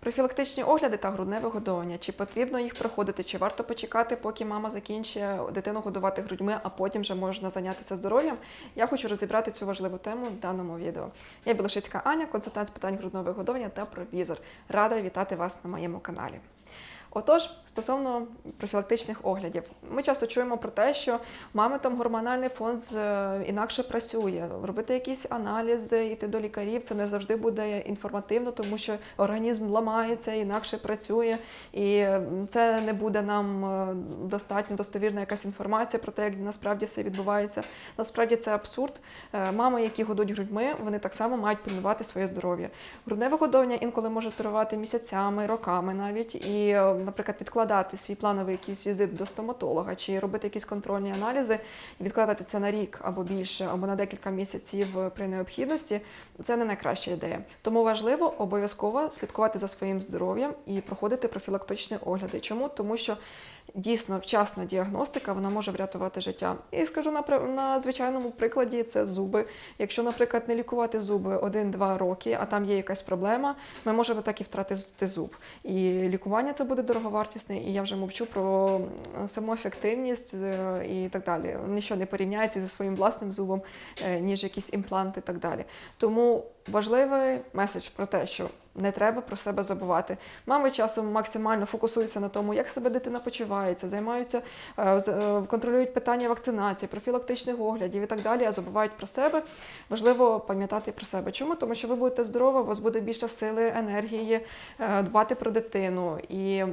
Профілактичні огляди та грудне вигодовування. Чи потрібно їх проходити, чи варто почекати, поки мама закінчує дитину годувати грудьми, а потім вже можна зайнятися здоров'ям? Я хочу розібрати цю важливу тему в даному відео. Я Білошицька Аня, консультант з питань грудного вигодовування та провізор. Рада вітати вас на моєму каналі. Отож, стосовно профілактичних оглядів, ми часто чуємо про те, що мами там гормональний фон е, інакше працює. Робити якісь аналізи, йти до лікарів, це не завжди буде інформативно, тому що організм ламається, інакше працює, і це не буде нам е, достатньо достовірна якась інформація про те, як насправді все відбувається. Насправді це абсурд. Е, Мами, які годують грудьми, вони так само мають пильнувати своє здоров'я. Грудне вигодовування інколи може тривати місяцями, роками навіть, і, наприклад, відкладати свій плановий якийсь візит до стоматолога чи робити якісь контрольні аналізи, відкладати це на рік або більше, або на декілька місяців е, при необхідності. Це не найкраща ідея. Тому важливо обов'язково слідкувати за своїм здоров'ям і проходити профілактичні огляди. Чому? Тому що дійсно вчасна діагностика вона може врятувати життя. І скажу на, на звичайному прикладі це зуби. Якщо, наприклад, не лікувати зуби 1-2 роки, а там є якась проблема, ми можемо так і втратити зуб. І лікування це буде дороговартісне, і я вже мовчу про саму ефективність е, і так далі. Нічого не порівняється зі своїм власним зубом, е, ніж якісь імпланти і так далі. Тому важливий меседж про те, що не треба про себе забувати. Мами часом максимально фокусуються на тому, як себе дитина почувається, займаються, е, е, контролюють питання вакцинації, профілактичних оглядів і так далі, а забувають про себе. Важливо пам'ятати про себе. Чому? Тому що ви будете здорова, у вас буде більше сили, енергії, е, дбати про дитину. І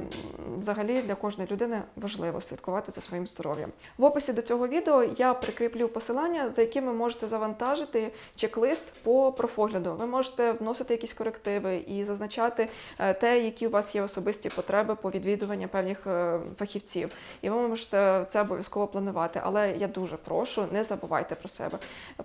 взагалі для кожної людини важливо слідкувати за своїм здоров'ям. В описі до цього відео я прикріплю посилання, за яким ви можете завантажити чек-лист по профогляду. Ви можете вносити якісь корективи і зазначати е, те, які у вас є особисті потреби по відвідуванню певних е, фахівців. І ви можете це обов'язково планувати. Але я дуже прошу, не забувайте про себе.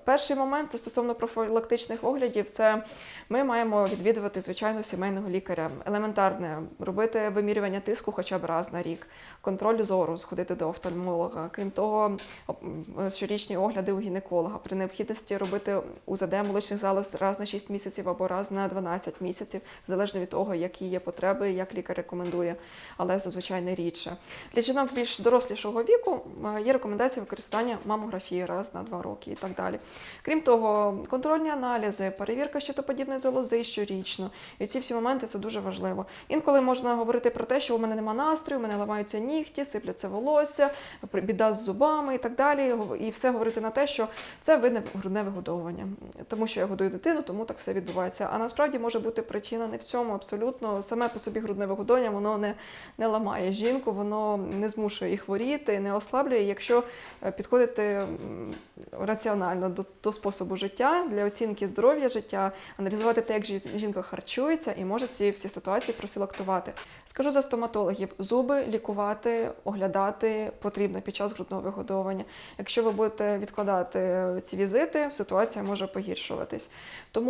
Перший момент це стосовно профілактичних оглядів. Це ми маємо відвідувати звичайно сімейного лікаря. Елементарне робити вимірювання тиску хоча б раз на рік, контроль зору, сходити до офтальмолога. Крім того, щорічні огляди у гінеколога. При необхідності робити УЗД молочних залоз раз на 6 місяців або раз на 12 місяців, залежно від того, які є потреби, як лікар рекомендує, але зазвичай не рідше. Для жінок більш дорослішого віку е, є рекомендація використання мамографії раз на 2 роки і так далі. Крім того, контрольні аналізи, перевірка щитоподібної залози щорічно. І ці всі моменти це дуже важливо. Інколи можна говорити про те, що у мене нема настрою, у мене ламаються нігті, сипляться волосся, біда з зубами і так далі. І все говорити на те, що це винне грудне вигодовування. Тому що я годую дитину, тому так все відбувається. А насправді може бути причина не в цьому абсолютно. Саме по собі грудне вигодовування воно не, не ламає жінку, воно не змушує її хворіти, не ослаблює, якщо е, підходити раціонально до, до способу життя для оцінки здоров'я життя, аналізувати те, як жінка харчується, і може ці всі ситуації профілактувати. Скажу за стоматологів: зуби лікувати, оглядати потрібно під час грудного вигодовування. Якщо ви будете відкладати ці візити, ситуація може погіршуватись. Тому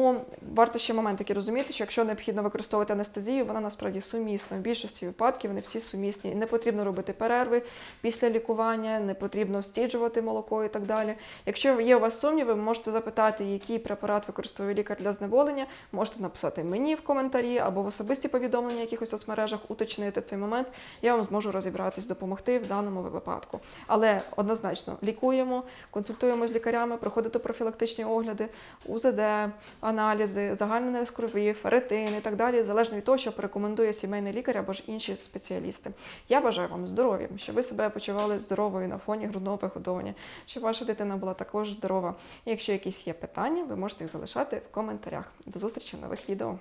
варто ще момент такий розуміти, що якщо необхідно використовувати анестезію, вона насправді сумісна. В більшості випадків вони всі сумісні. Не потрібно робити перерви після лікування, не потрібно стіджувати молоко і так далі. Якщо є у вас сумніви, ви можете запитати, який препарат використовує лікар для знеболення. Можете написати мені в коментарі або в особисті повідомлення якихось соцмережах, уточнити цей момент. Я вам зможу розібратись, допомогти в даному випадку. Але однозначно лікуємо, консультуємо з лікарями, проходите профілактичні огляди, УЗД, аналізи, загальний крові, ферритин і так далі, залежно від того, що порекомендує сімейний лікар або ж інші спеціалісти. Я бажаю вам здоров'я, щоб ви себе почували здоровою на фоні грудного вигодовування, щоб ваша дитина була також здорова. І якщо якісь є питання, ви можете їх залишати в коментарях. До зустрічі в нових відео.